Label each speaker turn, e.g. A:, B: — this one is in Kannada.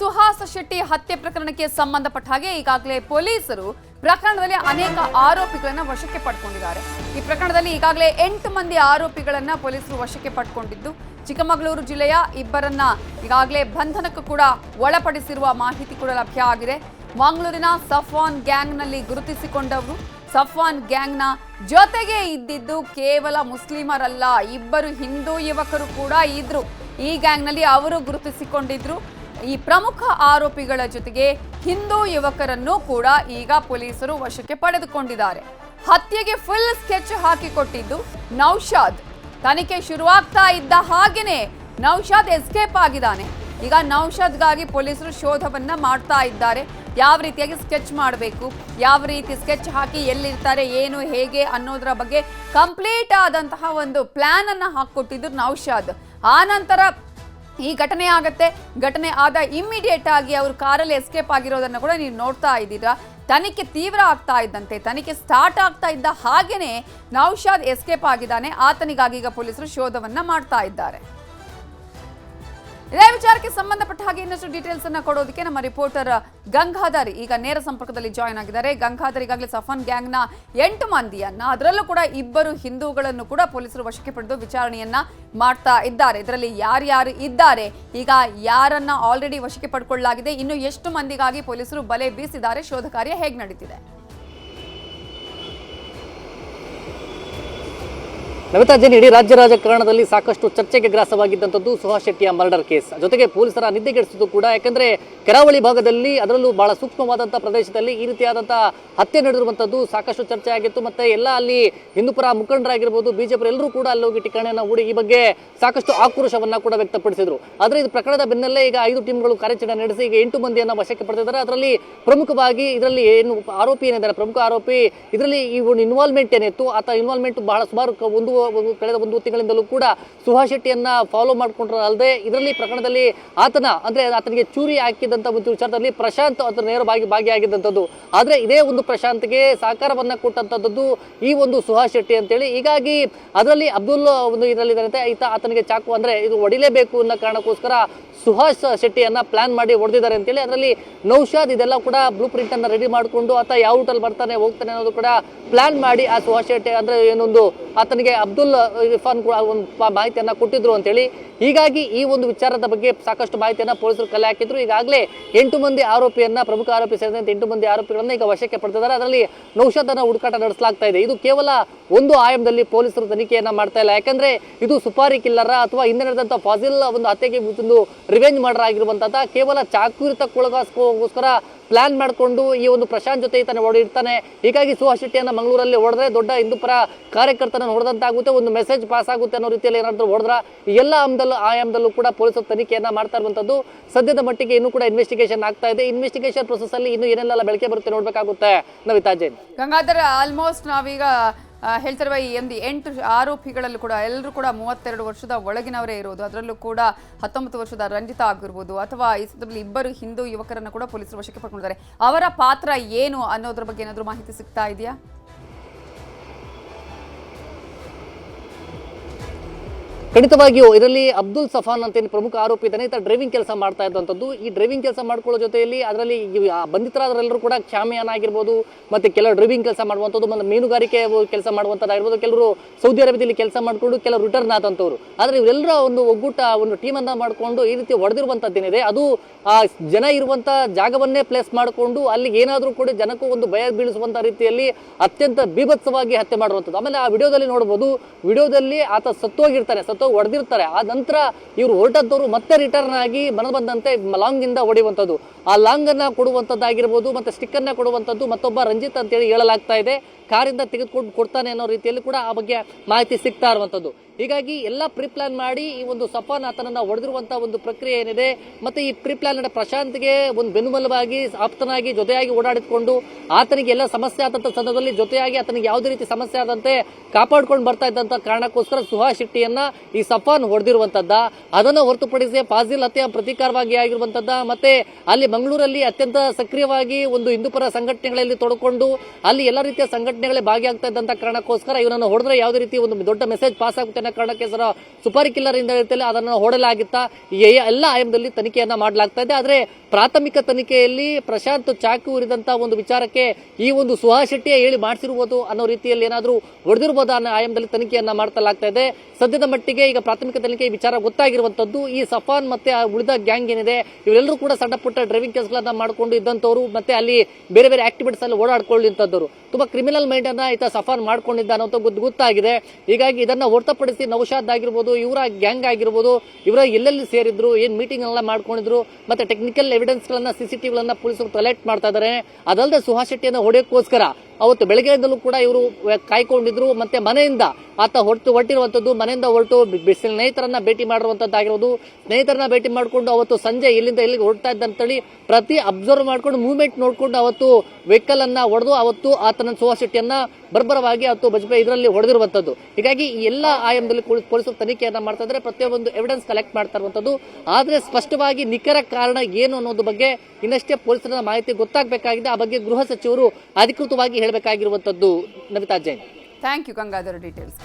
A: ಸುಹಾಸ್ ಶೆಟ್ಟಿ ಹತ್ಯೆ ಪ್ರಕರಣಕ್ಕೆ ಸಂಬಂಧಪಟ್ಟ ಹಾಗೆ ಈಗಾಗಲೇ ಪೊಲೀಸರು ಪ್ರಕರಣದಲ್ಲಿ ಅನೇಕ ಆರೋಪಿಗಳನ್ನ ವಶಕ್ಕೆ ಪಡ್ಕೊಂಡಿದ್ದಾರೆ. ಈ ಪ್ರಕರಣದಲ್ಲಿ ಈಗಾಗಲೇ ಎಂಟು ಮಂದಿ ಆರೋಪಿಗಳನ್ನ ಪೊಲೀಸರು ವಶಕ್ಕೆ ಪಡ್ಕೊಂಡಿದ್ದು, ಚಿಕ್ಕಮಗಳೂರು ಜಿಲ್ಲೆಯ ಇಬ್ಬರನ್ನ ಈಗಾಗಲೇ ಬಂಧನಕ್ಕೂ ಕೂಡ ಒಳಪಡಿಸಿರುವ ಮಾಹಿತಿ ಕೂಡ ಲಭ್ಯ ಆಗಿದೆ. ಮಂಗಳೂರಿನ ಸಫ್ವಾನ್ ಗ್ಯಾಂಗ್ನಲ್ಲಿ ಗುರುತಿಸಿಕೊಂಡವರು, ಸಫ್ವಾನ್ ಗ್ಯಾಂಗ್ನ ಜೊತೆಗೆ ಇದ್ದಿದ್ದು ಕೇವಲ ಮುಸ್ಲಿಮರಲ್ಲ, ಇಬ್ಬರು ಹಿಂದೂ ಯುವಕರು ಕೂಡ ಇದ್ರು. ಈ ಗ್ಯಾಂಗ್ನಲ್ಲಿ ಅವರು ಗುರುತಿಸಿಕೊಂಡಿದ್ರು. ಈ ಪ್ರಮುಖ ಆರೋಪಿಗಳ ಜೊತೆಗೆ ಹಿಂದೂ ಯುವಕರನ್ನು ಕೂಡ ಈಗ ಪೊಲೀಸರು ವಶಕ್ಕೆ ಪಡೆದುಕೊಂಡಿದ್ದಾರೆ. ಹತ್ಯೆಗೆ ಫುಲ್ ಸ್ಕೆಚ್ ಹಾಕಿಕೊಟ್ಟಿದ್ದು ನೌಶಾದ್. ತನಿಖೆ ಶುರುವಾಗ್ತಾ ಇದ್ದ ಹಾಗೇನೆ ನೌಶಾದ್ ಎಸ್ಕೇಪ್ ಆಗಿದ್ದಾನೆ. ಈಗ ನೌಶಾದ್ಗಾಗಿ ಪೊಲೀಸರು ಶೋಧವನ್ನ ಮಾಡ್ತಾ ಇದ್ದಾರೆ. ಯಾವ ರೀತಿಯಾಗಿ ಸ್ಕೆಚ್ ಮಾಡಬೇಕು? ಯಾವ ರೀತಿ ಸ್ಕೆಚ್ ಹಾಕಿ ಎಲ್ಲಿರ್ತಾರೆ? ಏನು? ಹೇಗೆ? ಅನ್ನೋದರ ಬಗ್ಗೆ ಕಂಪ್ಲೀಟ್ ಆದಂತಹ ಒಂದು ಪ್ಲಾನ್ ಅನ್ನ ಹಾಕೊಟ್ಟಿದ್ದು ನೌಶಾದ್. ಆ ನಂತರ ಈ ಘಟನೆ ಆಗತ್ತೆ. ಘಟನೆ ಆದ ಇಮ್ಮಿಡಿಯೇಟ್ ಆಗಿ ಅವರು ಕಾರಲ್ಲಿ ಎಸ್ಕೇಪ್ ಆಗಿರೋದನ್ನ ಕೂಡ ನೀವು ನೋಡ್ತಾ ಇದ್ದೀರಾ. ತನಿಖೆ ತೀವ್ರ ಆಗ್ತಾ ಇದ್ದಂತೆ. ತನಿಖೆ ಸ್ಟಾರ್ಟ್ ಆಗ್ತಾ ಇದ್ದ ಹಾಗೇನೆ ನೌಶಾದ್ ಎಸ್ಕೇಪ್ ಆಗಿದ್ದಾನೆ. ಆತನಿಗಾಗಿ ಈಗ ಪೊಲೀಸರು ಶೋಧವನ್ನ ಮಾಡ್ತಾ ಇದ್ದಾರೆ. ಇದೇ ವಿಚಾರಕ್ಕೆ ಸಂಬಂಧಪಟ್ಟ ಹಾಗೆ ಇನ್ನಷ್ಟು ಡೀಟೇಲ್ಸ್ ಅನ್ನ ಕೊಡೋದಕ್ಕೆ ನಮ್ಮ ರಿಪೋರ್ಟರ್ ಗಂಗಾಧರ್ ಈಗ ನೇರ ಸಂಪರ್ಕದಲ್ಲಿ ಜಾಯ್ನ್ ಆಗಿದ್ದಾರೆ. ಗಂಗಾಧರ್ ಈಗಾಗಲೇ ಸಫನ್ ಗ್ಯಾಂಗ್ನ ಎಂಟು ಮಂದಿಯನ್ನ, ಅದರಲ್ಲೂ ಕೂಡ ಇಬ್ಬರು ಹಿಂದೂಗಳನ್ನು ಕೂಡ ಪೊಲೀಸರು ವಶಕ್ಕೆ ಪಡೆದು ವಿಚಾರಣೆಯನ್ನ ಮಾಡ್ತಾ ಇದ್ದಾರೆ. ಇದರಲ್ಲಿ ಯಾರ್ಯಾರು ಇದ್ದಾರೆ? ಈಗ ಯಾರನ್ನ ಆಲ್ರೆಡಿ ವಶಕ್ಕೆ ಪಡ್ಕೊಳ್ಳಲಾಗಿದೆ? ಇನ್ನು ಎಷ್ಟು ಮಂದಿಗಾಗಿ ಪೊಲೀಸರು ಬಲೆ ಬೀಸಿದ್ದಾರೆ? ಶೋಧ ಕಾರ್ಯ ಹೇಗೆ ನಡೀತಿದೆ?
B: ನಮಿತಾ ಜೈನ್, ಇಡೀ ರಾಜ್ಯ ರಾಜಕಾರಣದಲ್ಲಿ ಸಾಕಷ್ಟು ಚರ್ಚೆಗೆ ಗ್ರಾಸವಾಗಿದ್ದಂಥದ್ದು ಸುಹಾಸ್ ಶೆಟ್ಟಿಯ ಮರ್ಡರ್ ಕೇಸ್. ಜೊತೆಗೆ ಪೊಲೀಸರ ನಿದ್ದೆಗೆಡಿಸಿದ್ದು ಕೂಡ, ಯಾಕಂದ್ರೆ ಕರಾವಳಿ ಭಾಗದಲ್ಲಿ ಅದರಲ್ಲೂ ಬಹಳ ಸೂಕ್ಷ್ಮವಾದಂಥ ಪ್ರದೇಶದಲ್ಲಿ ಈ ರೀತಿಯಾದಂತಹ ಹತ್ಯೆ ನಡೆದಿರುವಂಥದ್ದು ಸಾಕಷ್ಟು ಚರ್ಚೆ ಆಗಿತ್ತು. ಮತ್ತೆ ಎಲ್ಲ ಅಲ್ಲಿ ಹಿಂದೂಪರ ಮುಖಂಡರಾಗಿರ್ಬೋದು ಬಿಜೆಪಿ ಎಲ್ಲರೂ ಕೂಡ ಅಲ್ಲಿ ಹೋಗಿ ಠಿಕಾಣೆಯನ್ನು ಹೂಡಿ ಈ ಬಗ್ಗೆ ಸಾಕಷ್ಟು ಆಕ್ರೋಶವನ್ನ ಕೂಡ ವ್ಯಕ್ತಪಡಿಸಿದ್ರು. ಆದರೆ ಇದು ಪ್ರಕರಣದ ಬೆನ್ನಲ್ಲೇ ಈಗ ಐದು ಟೀಮ್ಗಳು ಕಾರ್ಯಾಚರಣೆ ನಡೆಸಿ ಈಗ ಎಂಟು ಮಂದಿಯನ್ನ ವಶಕ್ಕೆ ಪಡೆದಿದ್ದಾರೆ. ಅದರಲ್ಲಿ ಪ್ರಮುಖವಾಗಿ ಇದರಲ್ಲಿ ಏನು ಆರೋಪಿ ಏನಿದ್ದಾರೆ? ಪ್ರಮುಖ ಆರೋಪಿ, ಇದರಲ್ಲಿ ಇನ್ವಾಲ್ವ್ಮೆಂಟ್ ಏನಿತ್ತು? ಆತ ಇನ್ವಾಲ್ವ್ಮೆಂಟ್ ಬಹಳ ಸುಮಾರು ಒಂದು ಕಳೆದ ಒಂದು ತಿಂಗಳಿಂದಲೂ ಕೂಡ ಸುಹಾಸ್ ಶೆಟ್ಟಿಯನ್ನ ಫಾಲೋ ಮಾಡ್ಕೊಂಡ್ರ ಅಲ್ಲದೆ ಇದರಲ್ಲಿ ಪ್ರಕರಣದಲ್ಲಿ ಆತನ, ಅಂದ್ರೆ ಆತನಿಗೆ ಚೂರಿ ಹಾಕಿದಂತ ಒಂದು ವಿಚಾರದಲ್ಲಿ ಪ್ರಶಾಂತ್ ಅದರ ನೇರವಾಗಿ ಭಾಗಿಯಾಗಿದ್ದಂಥದ್ದು ಆದರೆ ಇದೇ ಒಂದು ಪ್ರಶಾಂತ್ಗೆ ಸಹಕಾರವನ್ನ ಕೊಟ್ಟಂತದ್ದು ಈ ಒಂದು ಸುಹಾಸ್ ಶೆಟ್ಟಿ ಅಂತೇಳಿ. ಹೀಗಾಗಿ ಅದರಲ್ಲಿ ಅಬ್ದುಲ್ ಒಂದು ಇದರಲ್ಲಿ ಈತ ಆತನಿಗೆ ಚಾಕು, ಅಂದ್ರೆ ಇದು ಹೊಡಿಲೇಬೇಕು ಅನ್ನೋ ಕಾರಣಕ್ಕೋಸ್ಕರ ಸುಹಾಸ್ ಶೆಟ್ಟಿಯನ್ನ ಪ್ಲಾನ್ ಮಾಡಿ ಹೊಡೆದಿದ್ದಾರೆ ಅಂತೇಳಿ ಅದರಲ್ಲಿ ನೌಶಾದ್ ಇದೆಲ್ಲ ಕೂಡ ಬ್ಲೂ ಪ್ರಿಂಟನ್ನು ರೆಡಿ ಮಾಡಿಕೊಂಡು ಆತ ಯಾವ ರೂಟಲ್ಲಿ ಬರ್ತಾನೆ, ಹೋಗ್ತಾನೆ ಅನ್ನೋದು ಕೂಡ ಪ್ಲಾನ್ ಮಾಡಿ ಆ ಸುಹಾಸ್ ಶೆಟ್ಟಿ ಅಂದ್ರೆ ಏನೊಂದು ಆತನಿಗೆ ಅಬ್ದುಲ್ ಇರ್ಫಾನ್ ಕೂಡ ಒಂದು ಮಾಹಿತಿಯನ್ನು ಕೊಟ್ಟಿದ್ರು ಅಂತೇಳಿ. ಹೀಗಾಗಿ ಈ ಒಂದು ವಿಚಾರದ ಬಗ್ಗೆ ಸಾಕಷ್ಟು ಮಾಹಿತಿಯನ್ನು ಪೊಲೀಸರು ಕಲೆ ಹಾಕಿದ್ರು. ಈಗಾಗಲೇ ಎಂಟು ಮಂದಿ ಆರೋಪಿಯನ್ನ, ಪ್ರಮುಖ ಆರೋಪಿ ಸೇರಿದಂತೆ ಎಂಟು ಮಂದಿ ಆರೋಪಿಗಳನ್ನು ಈಗ ವಶಕ್ಕೆ ಪಡೆದಿದ್ದಾರೆ. ಅದರಲ್ಲಿ ನೌಶಾದನ್ನ ಹುಡುಕಾಟ ನಡೆಸಲಾಗ್ತಾ ಇದೆ. ಇದು ಕೇವಲ ಒಂದು ಆಯಾಮದಲ್ಲಿ ಪೊಲೀಸರು ತನಿಖೆಯನ್ನ ಮಾಡ್ತಾ ಇಲ್ಲ. ಯಾಕಂದ್ರೆ ಇದು ಸುಪಾರಿ ಕಿಲ್ಲರ ಅಥವಾ ಹಿಂದೆ ನಡೆದಂತ ಫಾಜಿಲ್ ಒಂದು ಹತ್ಯೆಗೆ ಒಂದು ರಿವೆಂಜ್ ಮರ್ಡರ್ ಆಗಿರುವಂತಹ ಕೇವಲ ಚಾಕುರಿತಕ್ಕೊಳಗೋಸ್ಕರ ಪ್ಲಾನ್ ಮಾಡಿಕೊಂಡು ಈ ಒಂದು ಪ್ರಶಾಂತ್ ಜೊತೆ ಈತನ ಓಡಿರ್ತಾನೆ ಹೀಗಾಗಿ ಸುಹಾಸ್ ಶೆಟ್ಟಿಯನ್ನು ಮಂಗಳೂರಲ್ಲಿ ಹೊಡೆದ್ರೆ ದೊಡ್ಡ ಹಿಂದೂಪರ ಕಾರ್ಯಕರ್ತನ ಹೊಡೆದಂತಾಗುತ್ತೆ ಒಂದು ಮೆಸೇಜ್ ಪಾಸ್ ಆಗುತ್ತೆ ಅನ್ನೋ ರೀತಿಯಲ್ಲಿ ಏನಾದರೂ ಹೊಡೆದ್ರ ಎಲ್ಲ ಆಯಾಮದಲ್ಲೂ ಆಯಾಮದಲ್ಲೂ ಕೂಡ ಪೊಲೀಸರು ತನಿಖೆಯನ್ನು ಮಾಡ್ತಾ ಇರುವಂಥದ್ದು ಸದ್ಯದ ಮಟ್ಟಿಗೆ ಇನ್ನೂ ಕೂಡ ಇನ್ವೆಸ್ಟಿಗೇಷನ್ ಆಗ್ತಾ ಇದೆ. ಇನ್ವೆಸ್ಟಿಗೇಷನ್ ಪ್ರೊಸೆಸ್ ಅಲ್ಲಿ ಇನ್ನೂ ಏನೆಲ್ಲ ಬೆಳಕೆ ಬರುತ್ತೆ ನೋಡಬೇಕಾಗುತ್ತೆ. ನವಿತಾ ಜೈನ್.
A: ಗಂಗಾಧರ್ ಆಲ್ಮೋಸ್ಟ್ ನಾವೀಗ ಹೇಳ್ತಿರುವ ಈ ಒಂದು ಎಂಟು ಆರೋಪಿಗಳಲ್ಲೂ ಕೂಡ, ಎಲ್ಲರೂ ಕೂಡ ಮೂವತ್ತೆರಡು ವರ್ಷದ ಒಳಗಿನವರೇ ಇರೋದು. ಅದರಲ್ಲೂ ಕೂಡ ಹತ್ತೊಂಬತ್ತು ವರ್ಷದ ರಂಜಿತಾ ಆಗಿರ್ಬೋದು, ಅಥವಾ ಈ ಸಂದರ್ಭದಲ್ಲಿ ಇಬ್ಬರು ಹಿಂದೂ ಯುವಕರನ್ನು ಕೂಡ ಪೊಲೀಸರು ವಶಕ್ಕೆ ಪಡ್ಕೊಂಡಿದ್ದಾರೆ. ಅವರ ಪಾತ್ರ ಏನು ಅನ್ನೋದ್ರ ಬಗ್ಗೆ ಏನಾದರೂ ಮಾಹಿತಿ ಸಿಗ್ತಾ ಇದೆಯಾ?
B: ಖಂಡಿತವಾಗಿಯೂ ಇದರಲ್ಲಿ ಅಬ್ದುಲ್ ಸಫಾನ್ ಅಂತ ಏನು ಪ್ರಮುಖ ಆರೋಪಿ ಇದ್ದಾನೆ, ಈತ ಡ್ರೈವಿಂಗ್ ಕೆಲಸ ಮಾಡ್ತಾ ಇದ್ದಂಥದ್ದು ಈ ಡ್ರೈವಿಂಗ್ ಕೆಲಸ ಮಾಡ್ಕೊಳ್ಳೋ ಜೊತೆಯಲ್ಲಿ ಅದರಲ್ಲಿ ಬಂಧಿತರಾದರೆಲ್ಲರೂ ಕೂಡ ಕ್ಷಾಮಿಯಾನ ಆಗಿರ್ಬೋದು ಮತ್ತೆ ಕೆಲವು ಡ್ರೈವಿಂಗ್ ಕೆಲಸ ಮಾಡುವಂಥದ್ದು, ಮತ್ತು ಮೀನುಗಾರಿಕೆ ಕೆಲಸ ಮಾಡುವಂಥದ್ದಾಗಿರ್ಬೋದು, ಕೆಲವರು ಸೌದಿ ಅರೇಬಿಯಾದಲ್ಲಿ ಕೆಲಸ ಮಾಡಿಕೊಂಡು ಕೆಲವರು ರಿಟರ್ನ್ ಆದಂಥವ್ರು. ಆದರೆ ಇವರೆಲ್ಲರ ಒಂದು ಒಗ್ಗೂಟ, ಒಂದು ಟೀಮನ್ನು ಮಾಡಿಕೊಂಡು ಈ ರೀತಿ ಹೊಡೆದಿರುವಂಥದ್ದೇನಿದೆ, ಅದು ಆ ಜನ ಇರುವಂಥ ಜಾಗವನ್ನೇ ಪ್ಲೇಸ್ ಮಾಡಿಕೊಂಡು ಅಲ್ಲಿ ಏನಾದರೂ ಕೂಡ ಜನಕ್ಕೂ ಒಂದು ಭಯ ಬೀಳಿಸುವಂಥ ರೀತಿಯಲ್ಲಿ ಅತ್ಯಂತ ಬೀಭತ್ಸವಾಗಿ ಹತ್ಯೆ ಮಾಡುವಂಥದ್ದು ಆಮೇಲೆ ಆ ವಿಡಿಯೋದಲ್ಲಿ ನೋಡ್ಬೋದು, ವಿಡಿಯೋದಲ್ಲಿ ಆತ ಸತ್ತೋಗಿರ್ತಾನೆ ಸತ್ತೋಗಿ ಹೊಡೆದಿರ್ತಾರೆ ಆ ನಂತರ ಇವರು ಹೊರಟದ್ದವರು ಮತ್ತೆ ರಿಟರ್ನ್ ಆಗಿ ಮನ ಬಂದಂತೆ ಲಾಂಗ್ ಇಂದ ಹೊಡೆಯುವಂಥದ್ದು ಆ ಲಾಂಗ್ ಅನ್ನ ಕೊಡುವಂಥದ್ದಾಗಿರ್ಬೋದು, ಮತ್ತೆ ಸ್ಟಿಕ್ ಅನ್ನ ಕೊಡುವಂಥದ್ದು ಮತ್ತೊಬ್ಬ ರಂಜಿತ್ ಅಂತೇಳಿ ಹೇಳಲಾಗ್ತಾ ಇದೆ. ಕಾರಿಂದ ತೆಗೆದುಕೊಂಡು ಕೊಡ್ತಾನೆ ಅನ್ನೋ ರೀತಿಯಲ್ಲಿ ಕೂಡ ಆ ಬಗ್ಗೆ ಮಾಹಿತಿ ಸಿಗ್ತಾ ಇರುವಂಥದ್ದು. ಹೀಗಾಗಿ ಎಲ್ಲ ಪ್ರೀ ಪ್ಲಾನ್ ಮಾಡಿ ಈ ಒಂದು ಸಫಾನ್ ಆತನನ್ನ ಹೊಡೆದಿರುವಂತಹ ಒಂದು ಪ್ರಕ್ರಿಯೆ ಏನಿದೆ, ಮತ್ತೆ ಈ ಪ್ರೀ ಪ್ಲಾನ್ ಪ್ರಶಾಂತ್ಗೆ ಒಂದು ಬೆನ್ನುಬಲವಾಗಿ ಆಪ್ತನಾಗಿ, ಜೊತೆಯಾಗಿ ಓಡಾಡಿಕೊಂಡು ಆತನಿಗೆ ಎಲ್ಲ ಸಮಸ್ಯೆ ಆದಂತಹ ಸಂದರ್ಭದಲ್ಲಿ ಜೊತೆಯಾಗಿ ಆತನಿಗೆ ಯಾವುದೇ ರೀತಿ ಸಮಸ್ಯೆ ಆದಂತೆ ಕಾಪಾಡ್ಕೊಂಡು ಬರ್ತಾ ಇದ್ದಂತ ಕಾರಣಕ್ಕೋಸ್ಕರ ಸುಹಾಸ್ ಶೆಟ್ಟಿಯನ್ನ ಈ ಸಫಾನ್ ಹೊಡೆದಿರುವಂತದ್ದ. ಅದನ್ನ ಹೊರತುಪಡಿಸಿ ಫಾಜಿಲ್ ಹತ್ಯೆ ಪ್ರತೀಕಾರವಾಗಿ ಆಗಿರುವಂತದ್ದ. ಮತ್ತೆ ಅಲ್ಲಿ ಮಂಗಳೂರಲ್ಲಿ ಅತ್ಯಂತ ಸಕ್ರಿಯವಾಗಿ ಒಂದು ಹಿಂದೂಪರ ಸಂಘಟನೆಗಳಲ್ಲಿ ತೊಡಕೊಂಡು, ಅಲ್ಲಿ ಎಲ್ಲ ರೀತಿಯ ಸಂಘಟನೆಗಳೇ ಭಾಗಿಯಾಗ್ತಾ ಇದ್ದಂತ ಕಾರಣಕ್ಕೋಸ್ಕರ ಇವನನ್ನು ಹೊಡೆದ್ರೆ ಯಾವುದೇ ರೀತಿ ಒಂದು ದೊಡ್ಡ ಮೆಸೇಜ್ ಪಾಸ್ ಆಗುತ್ತೆ ಅನ್ನೋ ಕಾರಣಕ್ಕೆ ಸರ ಸುಪಾರಿ ಕಿಲ್ಲರ್ ಇಂದ ಇರ್ತಲ್ಲ ಅದನ್ನು ಹೊಡಲಾಗಿತ್ತಾ ಎಲ್ಲ ಆಯಾಮದಲ್ಲಿ ತನಿಖೆಯನ್ನ ಮಾಡಲಾಗ್ತಾ ಇದೆ. ಆದ್ರೆ ಪ್ರಾಥಮಿಕ ತನಿಖೆಯಲ್ಲಿ ಪ್ರಶಾಂತ್ ಚಾಕು ಉರಿದಂತ ಒಂದು ವಿಚಾರಕ್ಕೆ ಈ ಒಂದು ಸುಹಾಸ್ ಶೆಟ್ಟಿಯೇ ಹೇಳಿ ಮಾಡಿಸಿರ್ಬೋದು ಅನ್ನೋ ರೀತಿಯಲ್ಲಿ ಏನಾದರೂ ಹೊಡೆದಿರ್ಬೋದು ಅನ್ನೋ ಆಯಾಮದಲ್ಲಿ ತನಿಖೆಯನ್ನ ಮಾಡ್ತಲಾಗ್ತಾ ಇದೆ. ಸದ್ಯದ ಮಟ್ಟಿಗೆ ಈಗ ಪ್ರಾಥಮಿಕ ತನಿಖೆ ವಿಚಾರ ಗೊತ್ತಾಗಿರುವಂತದ್ದು. ಈ ಸಫಾನ್ ಮತ್ತೆ ಉಳಿದ ಗ್ಯಾಂಗ್ ಏನಿದೆ, ಇವರೆಲ್ಲರೂ ಕೂಡ ಸಣ್ಣ ಪುಟ್ಟ ಡ್ರೈವಿಂಗ್ ಕೇಸ್ಗಳನ್ನ ಮಾಡಿಕೊಂಡು ಇದ್ದಂಥವ್ರು ಮತ್ತೆ ಅಲ್ಲಿ ಬೇರೆ ಬೇರೆ ಆಕ್ಟಿವಿಟೀಸ್ ಅಲ್ಲಿ ಓಡಾಡ್ಕೊಳ್ಳಿಂಥದ್ದು ತುಂಬಾ ಕ್ರಿಮಿನಲ್ ಮೈಂಡ್ ಅನ್ನ ಈತ ಸಫಾನ್ ಮಾಡ್ಕೊಂಡಿದ್ದ ಅಂತ ಗೊತ್ತಾಗಿದೆ. ಹೀಗಾಗಿ ಇದನ್ನ ಹೊರತುಪಡಿಸಿ ನೌಶಾದ್ ಆಗಿರ್ಬೋದು, ಇವರ ಗ್ಯಾಂಗ್ ಆಗಿರ್ಬೋದು, ಇವರ ಎಲ್ಲೆಲ್ಲಿ ಸೇರಿದ್ರು, ಏನ್ ಮೀಟಿಂಗ್ ಎಲ್ಲ ಮಾಡ್ಕೊಂಡಿದ್ರು, ಮತ್ತೆ ಟೆಕ್ನಿಕಲ್ ಎವಿಡೆನ್ಸ್ ಗಳನ್ನ ಸಿಸಿಟಿವಿಗಳನ್ನ ಪೊಲೀಸರು ಕಲೆಕ್ಟ್ ಮಾಡ್ತಾ ಇದ್ದಾರೆ ಅದಲ್ಲದೆ ಸುಹಾಸ್ ಶೆಟ್ಟಿಯನ್ನ ಹೊಡೆಯೋಕ್ಕೋಸ್ಕರ, ಅವತ್ತು ಬೆಳಗ್ಗೆಯಿಂದಲೂ ಕೂಡ ಇವರು ಕಾಯ್ಕೊಂಡಿದ್ರು, ಮತ್ತೆ ಮನೆಯಿಂದ ಆತ ಹೊರತು ಹೊರಟಿರುವಂತದ್ದು, ಮನೆಯಿಂದ ಹೊರಟು ಬಿಸಿಲು ಸ್ನೇಹಿತರನ್ನ ಭೇಟಿ ಮಾಡಿರುವಂತದ್ದಾಗಿರೋದು. ಸ್ನೇಹಿತರನ್ನ ಭೇಟಿ ಮಾಡಿಕೊಂಡು ಅವತ್ತು ಸಂಜೆ ಇಲ್ಲಿಂದ ಎಲ್ಲಿಗೆ ಹೊರಡ್ತಾ ಇದ್ದಂತೇಳಿ ಪ್ರತಿ ಅಬ್ಸರ್ವ್ ಮಾಡ್ಕೊಂಡು ಮೂವ್ಮೆಂಟ್ ನೋಡಿಕೊಂಡು ಅವತ್ತು ವೆಹಿಕಲ್ ಅನ್ನ ಹೊಡೆದು ಅವತ್ತು ಆತನ ಸುವಾಸಿಟಿಯನ್ನ ಬರ್ಬರವಾಗಿ ಅವತ್ತು ಬಜಪೇಯಿ ಇದರಲ್ಲಿ ಹೊಡೆದಿರುವಂಥದ್ದು ಹೀಗಾಗಿ ಎಲ್ಲ ಆಯಾಮದಲ್ಲಿ ಪೊಲೀಸ್- ಪೊಲೀಸರು ತನಿಖೆಯನ್ನ ಮಾಡ್ತಾ ಇದ್ದಾರೆ ಪ್ರತಿಯೊಂದು ಎವಿಡೆನ್ಸ್ ಕಲೆಕ್ಟ್ ಮಾಡ್ತಾ ಇರುವಂಥದ್ದು ಆದ್ರೆ ಸ್ಪಷ್ಟವಾಗಿ ನಿಖರ ಕಾರಣ ಏನು ಅನ್ನೋದು ಬಗ್ಗೆ ಇನ್ನಷ್ಟೇ ಪೊಲೀಸರ ಮಾಹಿತಿ ಗೊತ್ತಾಗಬೇಕಾಗಿದೆ. ಆ ಬಗ್ಗೆ ಗೃಹ ಸಚಿವರು ಅಧಿಕೃತವಾಗಿ ಹೇಳಬೇಕಾಗಿರುವಂಥದ್ದು Namitha Jain.
A: Thank you Gangadhar details